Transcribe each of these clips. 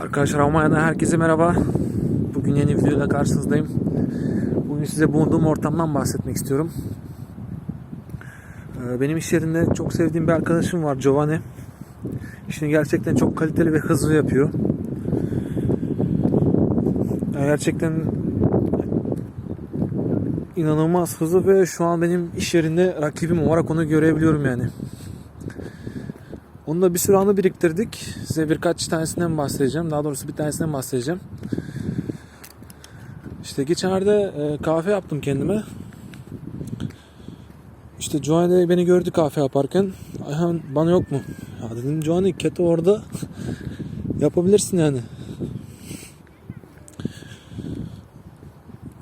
Arkadaşlar Almanya'dan herkese merhaba. Bugün yeni videoyla karşınızdayım. Bugün size bulunduğum ortamdan bahsetmek istiyorum. Ee, Benim iş yerinde çok sevdiğim bir arkadaşım var Giovanni. İşini gerçekten çok kaliteli ve hızlı yapıyor. Gerçekten inanılmaz hızlı ve şu an benim iş yerinde rakibim olarak onu görebiliyorum yani. Onu da bir sürü anı biriktirdik. Size birkaç tanesinden bahsedeceğim. Daha doğrusu bir tanesinden bahsedeceğim. İşte geçenlerde e, kahve yaptım kendime. İşte Joanne beni gördü kahve yaparken. Ayhan bana yok mu? Ya dedim Joanne keto orada. Yapabilirsin yani.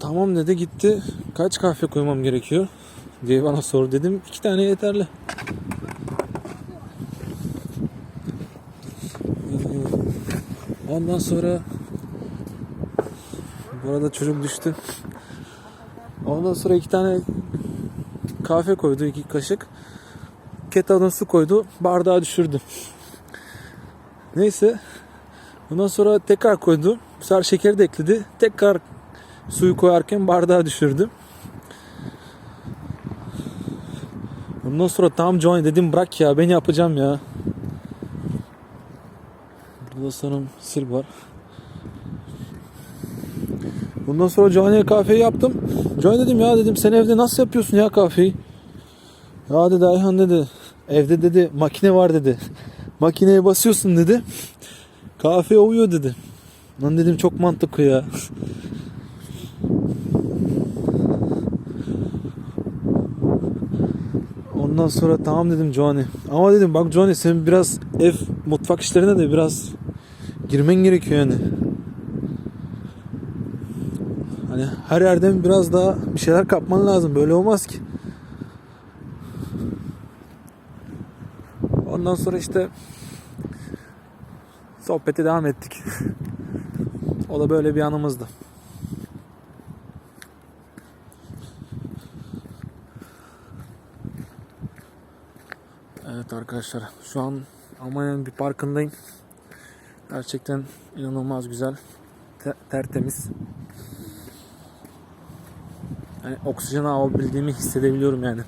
Tamam dedi gitti. Kaç kahve koymam gerekiyor? diye bana sor dedim. iki tane yeterli. Ondan sonra bu arada çocuk düştü. Ondan sonra iki tane kahve koydu iki kaşık. Kettle'dan su koydu. Bardağı düşürdü. Neyse. Ondan sonra tekrar koydu. Bu sefer şekeri de ekledi. Tekrar suyu koyarken bardağı düşürdü. Ondan sonra tam Johnny dedim bırak ya ben yapacağım ya. Burada sanırım sil var. Bundan sonra Johnny'ye kahveyi yaptım. Johnny dedim ya dedim sen evde nasıl yapıyorsun ya kahveyi? Ya dedi Ayhan dedi. Evde dedi makine var dedi. Makineye basıyorsun dedi. Kahve oluyor dedi. Lan dedim çok mantıklı ya. Ondan sonra tamam dedim Johnny. Ama dedim bak Johnny sen biraz ev mutfak işlerine de biraz girmen gerekiyor yani. Hani her yerden biraz daha bir şeyler kapman lazım. Böyle olmaz ki. Ondan sonra işte sohbete devam ettik. o da böyle bir anımızdı. Evet arkadaşlar şu an Almanya'nın bir parkındayım. Gerçekten inanılmaz güzel. te- tertemiz. Yani oksijen alabildiğimi hissedebiliyorum yani.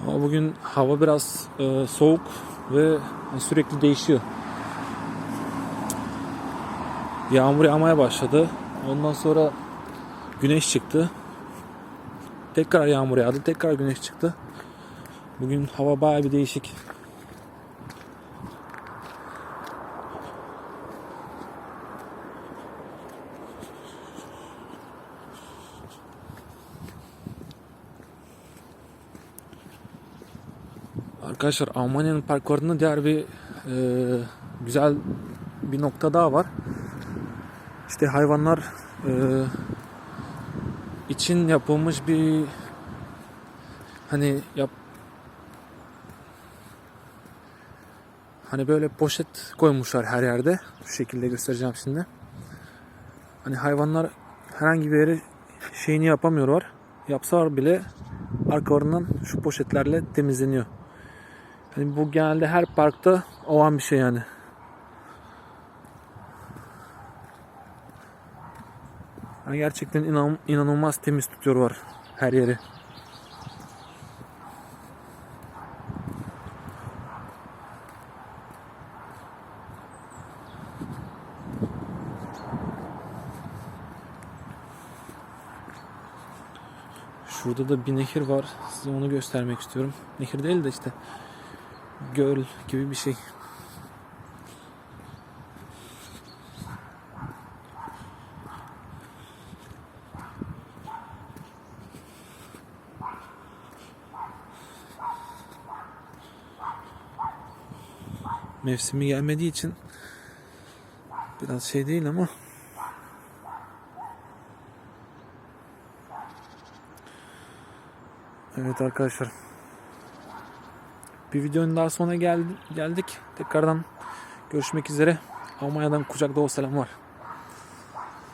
Ama bugün hava biraz e, soğuk ve sürekli değişiyor. Yağmur yağmaya başladı. Ondan sonra güneş çıktı. Tekrar yağmur yağdı. Tekrar güneş çıktı. Bugün hava baya bir değişik. Arkadaşlar Almanya'nın parkurunda diğer bir e, güzel bir nokta daha var. İşte hayvanlar e, için yapılmış bir hani yap hani böyle poşet koymuşlar her yerde. Şu şekilde göstereceğim şimdi. Hani hayvanlar herhangi bir yere şeyini yapamıyorlar. Yapsalar bile arkalarından şu poşetlerle temizleniyor. Hani bu genelde her parkta olan bir şey yani. Yani gerçekten inan, inanılmaz temiz tutuyorlar her yeri. Şurada da bir nehir var. Size onu göstermek istiyorum. Nehir değil de işte göl gibi bir şey. Mevsimi gelmediği için biraz şey değil ama Evet arkadaşlar Bir videonun daha sonuna geldi, geldik. Tekrardan görüşmek üzere. Almanya'dan kucak dolu selam var.